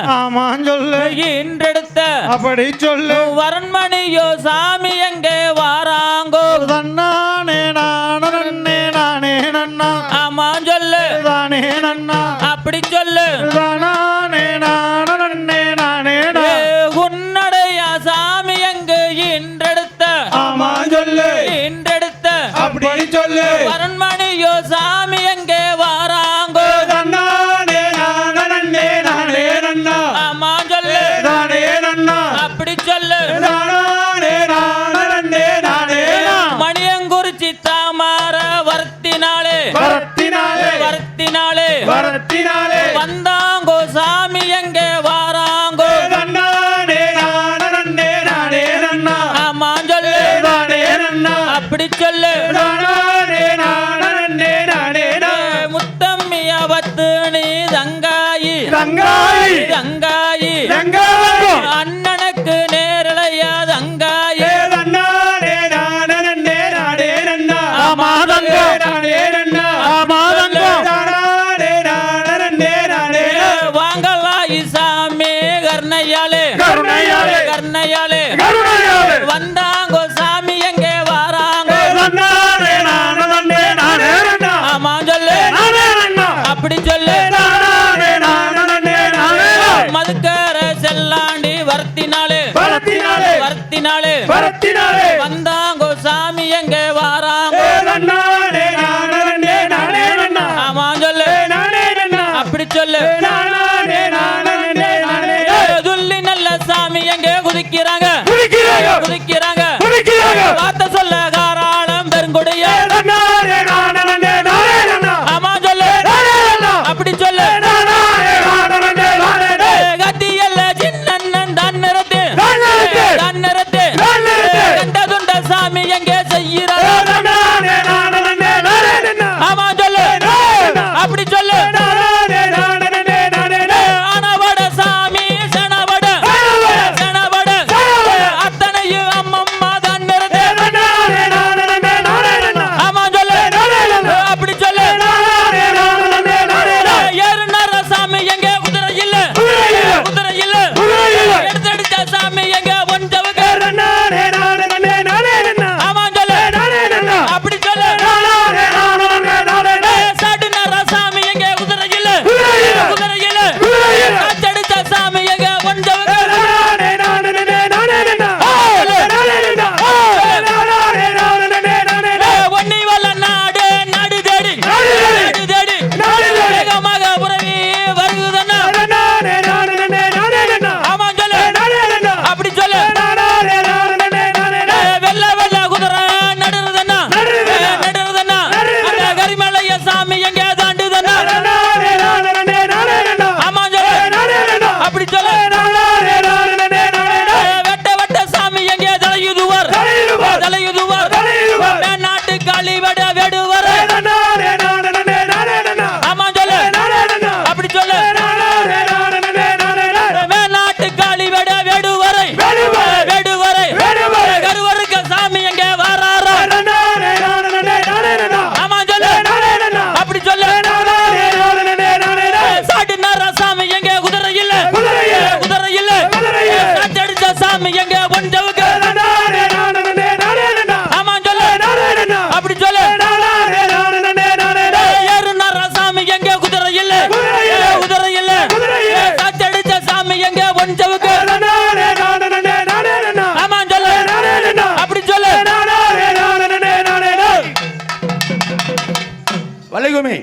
ஆமா சொல்லு. இன்றெடுத்த அப்படி சொல்லு. வரண்மணியோ சாமி எங்கே வாராங்கோ? தன்னானே நானே நானே நன்னா ஆமா சொல்லு. தானே நன்னா. அப்படி சொல்லு. தானே வரத்தினாலே வந்தாங்கோ சாமி எங்கே வாராங்கோ? அப்படி சொல்லு. முத்தம்மியா பத்து நீ தங்காயி. தங்காயி. தங்காய் கருணையாலே கருணையாலே கருணையாலே தம்பி எங்க ஒன்றவுக்கு ஆமா சொல்லு அப்படி சொல்லு ஏறுனா ரசாமி எங்க குதிரை இல்ல குதிரை இல்ல காத்தடிச்ச சாமி எங்க ஒன்றவுக்கு ஆமா சொல்லு அப்படி சொல்லு வலைகுமி